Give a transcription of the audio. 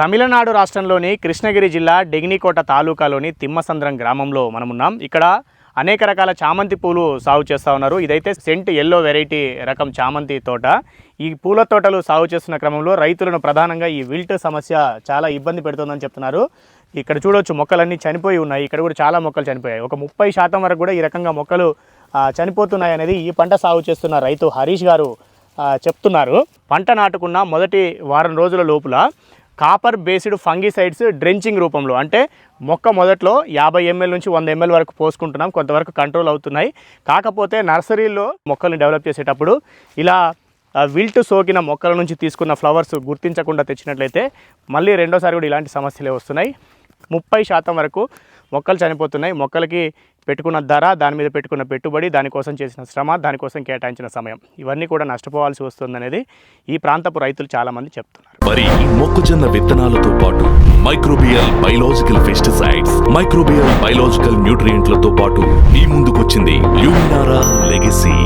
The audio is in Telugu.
తమిళనాడు రాష్ట్రంలోని కృష్ణగిరి జిల్లా డెగ్నికోట తాలూకాలోని తిమ్మసంద్రం గ్రామంలో మనమున్నాం. ఇక్కడ అనేక రకాల చామంతి పూలు సాగు చేస్తూ ఉన్నారు. ఇదైతే సెంట్ ఎల్లో వెరైటీ రకం చామంతి తోట. ఈ పూల తోటలు సాగు చేస్తున్న క్రమంలో రైతులను ప్రధానంగా ఈ విల్ట్ సమస్య చాలా ఇబ్బంది పెడుతుందని చెప్తున్నారు. ఇక్కడ చూడొచ్చు మొక్కలన్నీ చనిపోయి ఉన్నాయి. ఇక్కడ కూడా చాలా మొక్కలు చనిపోయాయి. ఒక ముప్పై శాతం వరకు కూడా ఈ రకంగా మొక్కలు చనిపోతున్నాయి అనేది ఈ పంట సాగు చేస్తున్న రైతు హరీష్ గారు చెప్తున్నారు. పంట నాటుకున్న మొదటి వారం రోజుల లోపల కాపర్ బేస్డ్ ఫంగిసైడ్స్ డ్రెంచింగ్ రూపంలో. అంటే మొక్క మొదట్లో యాభై ఎంఎల్ నుంచి వంద ఎంఎల్ వరకు పోసుకుంటున్నాం కొంతవరకు కంట్రోల్ అవుతున్నాయి. కాకపోతే నర్సరీలో మొక్కల్ని డెవలప్ చేసేటప్పుడు ఇలా విల్ట్ సోకిన మొక్కల నుంచి తీసుకున్న ఫ్లవర్స్ గుర్తించకుండా తెచ్చినట్లయితే మళ్ళీ రెండోసారి కూడా ఇలాంటి సమస్యలే వస్తున్నాయి. ముప్పై శాతం వరకు మొక్కలు చనిపోతున్నాయి. మొక్కలకి పెట్టుకున్న ధర దాని మీద పెట్టుకున్న పెట్టుబడి దానికోసం చేసిన శ్రమ దానికోసం కేటాయించిన సమయం. ఇవన్నీ కూడా నష్టపోవాల్సి వస్తుందనేది ఈ ప్రాంతపు రైతులు చాలామంది చెప్తున్నారు. వరి మొక్కజొన్న విత్తనాలతో పాటు microbial biological pesticides microbial biological న్యూట్రియంట్లతో పాటు మీ ముందుకొచ్చింది ల్యూమినారా లెగసీ.